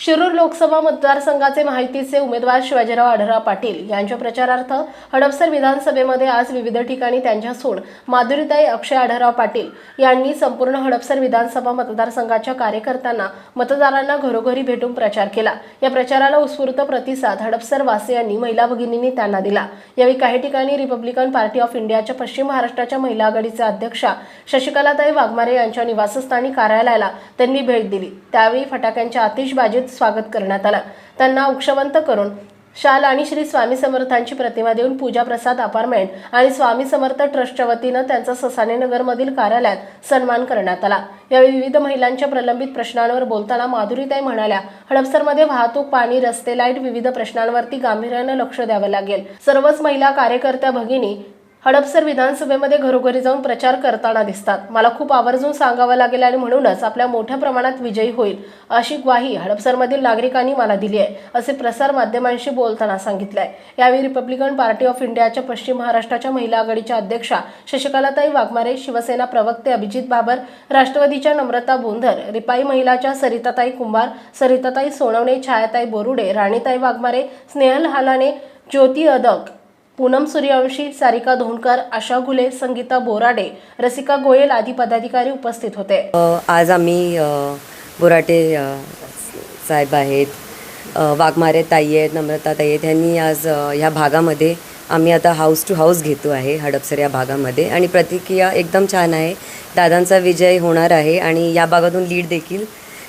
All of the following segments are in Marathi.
शिरूर लोकसभा मतदारसंघाचे माहितीचे उमेदवार शिवाजीराव आढरा पाटील यांच्या प्रचारार्थ हडपसर विधानसभेमध्ये आज विविध ठिकाणी त्यांच्या सोड माधुरीताई अक्षय आढराव पाटील यांनी संपूर्ण हडपसर विधानसभा मतदारसंघाच्या कार्यकर्त्यांना मतदारांना घरोघरी भेटून प्रचार केला. या प्रचाराला उत्स्फूर्त प्रतिसाद हडपसर वासियांनी महिला भगिनींनी त्यांना दिला. यावेळी काही ठिकाणी रिपब्लिकन पार्टी ऑफ इंडियाच्या पश्चिम महाराष्ट्राच्या महिला आघाडीच्या अध्यक्षा शशिकलाताई वाघमारे यांच्या निवासस्थानी कार्यालयाला त्यांनी भेट दिली. त्यावेळी फटाक्यांच्या आतिषबाजीत स्वागत करण्यात आलं. त्यांना उक्षवंत करून शाल आणि श्री स्वामी समर्थांची प्रतिमा देऊन पूजा प्रसाद अपार्टमेंट आणि स्वामी समर्थ ट्रस्टच्या वतीनं त्यांचा ससाने नगरमधील कार्यालयात सन्मान करण्यात आला. यावेळी विविध महिलांच्या प्रलंबित प्रश्नांवर बोलताना माधुरीताई म्हणाल्या हडपसरमध्ये वाहतूक पाणी रस्ते लाइट विविध प्रश्नांवरती गांभीर्यानं लक्ष द्यावं लागेल. सर्वच महिला कार्यकर्त्या भगिनी हडपसर विधानसभेमध्ये घरोघरी जाऊन प्रचार करताना दिसतात. मला खूप आवर्जून सांगावं लागेल आणि म्हणूनच आपल्या मोठ्या प्रमाणात विजयी होईल अशी ग्वाही हडपसरमधील नागरिकांनी मला दिली आहे असे प्रसार माध्यमांशी बोलताना सांगितलं आहे यावेळी रिपब्लिकन पार्टी ऑफ इंडियाच्या पश्चिम महाराष्ट्राच्या महिला आघाडीच्या अध्यक्षा शशिकलाताई वाघमारे शिवसेना प्रवक्ते अभिजित बाबर राष्ट्रवादीच्या नम्रता बोंधर रिपाई महिलाच्या सरिताताई कुंभार सरिताताई सोनवणे छायाताई बोरुडे राणीताई वाघमारे स्नेहल हालाने ज्योती अदक पूनम सूर्यवंशी सारिका धोंडकर आशा घुले संगीता बोराडे रसिका गोयल आदी पदाधिकारी उपस्थित होते. आज आम्ही बोराटे साहेब आहेत. वाघमारे ताई आहेत नम्रता ताई आहेत. ह्यांनी आज ह्या भागामध्ये आम्ही आता हाऊस टू हाऊस घेतो आहे हडपसर या भागामध्ये. आणि प्रतिक्रिया एकदम छान आहे. दादांचा विजय होणार आहे आणि या भागातून लीड देखील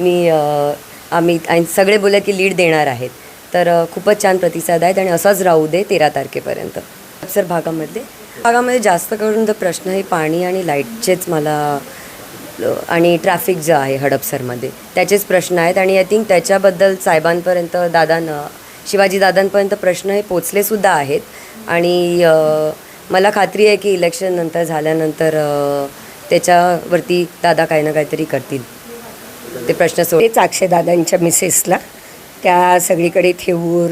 मी आम्ही आणि सगळे बोलले की लीड देणार आहेत. तर खूपच छान प्रतिसाद आहेत आणि असाच राहू दे तेरा तारखेपर्यंत. सर भागामध्ये? भागामध्ये जास्त करून तर प्रश्न हे पाणी आणि लाईटचेच मला आणि ट्रॅफिक जे आहे हडपसरमध्ये त्याचेच प्रश्न आहेत आणि आय थिंक त्याच्याबद्दल साहेबांपर्यंत दादांना शिवाजी दादांपर्यंत प्रश्न हे पोचलेसुद्धा आहेत. आणि मला खात्री आहे की इलेक्शन नंतर झाल्यानंतर त्याच्यावरती दादा काही ना काहीतरी करतील. ते प्रश्न सोडेच अक्षय दादांच्या मिसेसला. त्या सगळीकडे थेऊर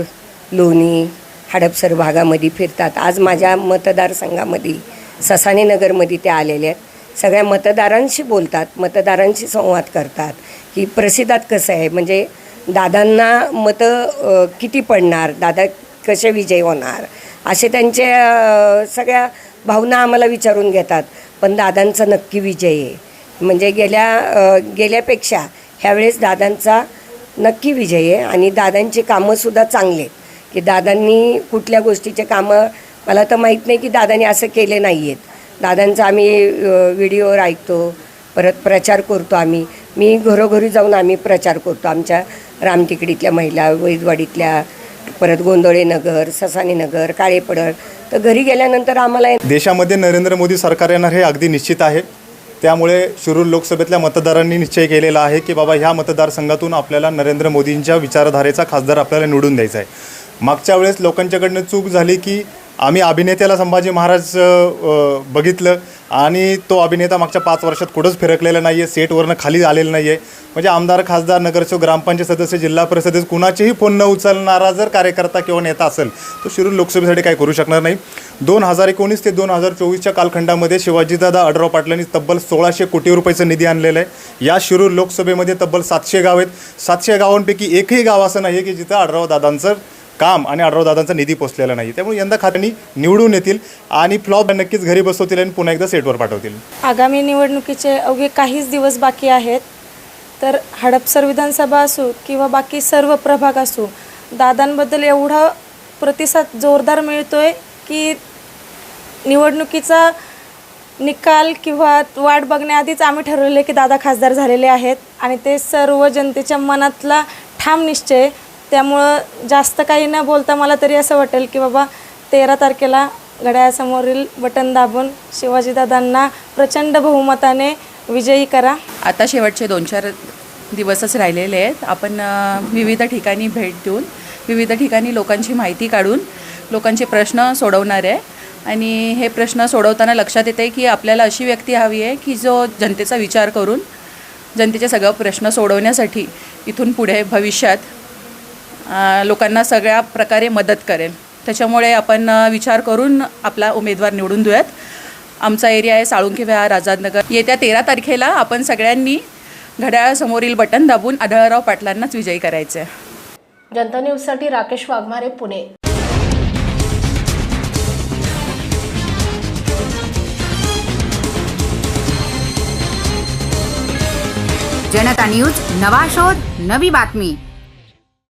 लोणी हडपसर भागामध्ये फिरतात. आज माझ्या मतदारसंघामध्ये ससाने नगरमध्ये ते आलेले आहेत. सगळ्या मतदारांशी बोलतात मतदारांशी संवाद करतात की प्रसिद्धात कसं आहे? म्हणजे दादांना मतं किती पडणार? दादा कसे विजय होणार? असे त्यांच्या सगळ्या भावना आम्हाला विचारून घेतात. पण दादांचा नक्की विजय आहे. म्हणजे गेल्या गेल्यापेक्षा ह्यावेळेस दादांचा नक्की विजय आहे. आणि दादांची कामंसुद्धा चांगले आहेत. की दादांनी कुठल्या गोष्टीचे कामं मला तर माहीत नाही की दादांनी असं केले नाही आहेत दादांचा आम्ही व्हिडिओवर ऐकतो परत प्रचार करतो आम्ही. मी घरोघरी जाऊन आम्ही प्रचार करतो आमच्या रामटिकडीतल्या महिला वैदवाडीतल्या परत गोंधळे नगर ससाने नगर काळेपडळ. तर घरी गेल्यानंतर आम्हाला देशामध्ये नरेंद्र मोदी सरकार येणार हे अगदी निश्चित आहे. त्यामुळे शिरूर लोकसभेतल्या मतदारांनी निश्चय केलेला आहे की बाबा ह्या मतदारसंघातून आपल्याला नरेंद्र मोदींच्या विचारधारेचा खासदार आपल्याला निवडून द्यायचा आहे. मागच्या वेळेस लोकांच्याकडनं चूक झाली की आम्ही अभिनेत्याला संभाजी महाराज बघितलं आणि तो अभिनेता मागच्या पाच वर्षात कुठंच फिरकलेला नाही आहे सेटवरनं खाली आलेलं नाही आहे म्हणजे आमदार खासदार नगरसेवक ग्रामपंचायत सदस्य जिल्हा परिषदेत कुणाचेही फोन न उचलणारा जर कार्यकर्ता किंवा नेता असेल तो शिरूर लोकसभेसाठी काही करू शकणार नाही. दोन हजार एकोणीस ते दोन हजार चोवीसच्या कालखंडामध्ये शिवाजीदादा आढराव पाटलांनी तब्बल सोळाशे कोटी रुपयाचं निधी आणलेलं आहे. या शिरूर लोकसभेमध्ये तब्बल सातशे गाव आहेत. सातशे गावांपैकी एकही गाव असं नाही आहे की जिथं आढराव दादांचं काम आणि आढरावदादांचा निधी पोचलेला नाही त्यामुळे यंदा खात्यांनी निवडून येतील आणि फ्लॉप नक्कीच घरी बसवतील आणि पुन्हा एकदा सेटवर पाठवतील. आगामी निवडणुकीचे अवघे काहीच दिवस बाकी आहेत. तर हडपसर विधानसभा असू किंवा बाकी सर्व प्रभाग असू दादांबद्दल एवढा प्रतिसाद जोरदार मिळतोय की निवडणुकीचा निकाल किंवा वाट बघण्याआधीच आम्ही ठरवले की दादा खासदार झालेले आहेत आणि ते सर्व जनतेच्या मनातला ठाम निश्चय त्यामुळं जास्त काही न बोलता मला तरी असं वाटेल की बाबा तेरा तारखेला घड्याळासमोरील बटन दाबून शिवाजीदादांना प्रचंड बहुमताने विजयी करा. आता शेवटचे दोन चार दिवसच राहिलेले आहेत. आपण विविध ठिकाणी भेट देऊन विविध ठिकाणी लोकांची माहिती काढून लोकांचे प्रश्न सोडवणार आहे. आणि हे प्रश्न सोडवताना लक्षात येते की आपल्याला अशी व्यक्ती हवी आहे की जो जनतेचा विचार करून जनतेचे सगळं प्रश्न सोडवण्यासाठी इथून पुढे भविष्यात लोकांना सगळ्या प्रकारे मदत करेल. त्याच्यामुळे आपण विचार करून आपला उमेदवार निवडून देऊयात. आमचा एरिया आहे साळुंखे विहार आझादनगर. येत्या तेरा तारखेला आपण सगळ्यांनी घड्याळासमोरील बटन दाबून आढळराव पाटलांनाच विजयी करायचं आहे जनता न्यूजसाठी राकेश वाघमारे पुणे. जनता न्यूज नवा शोध नवी बातमी.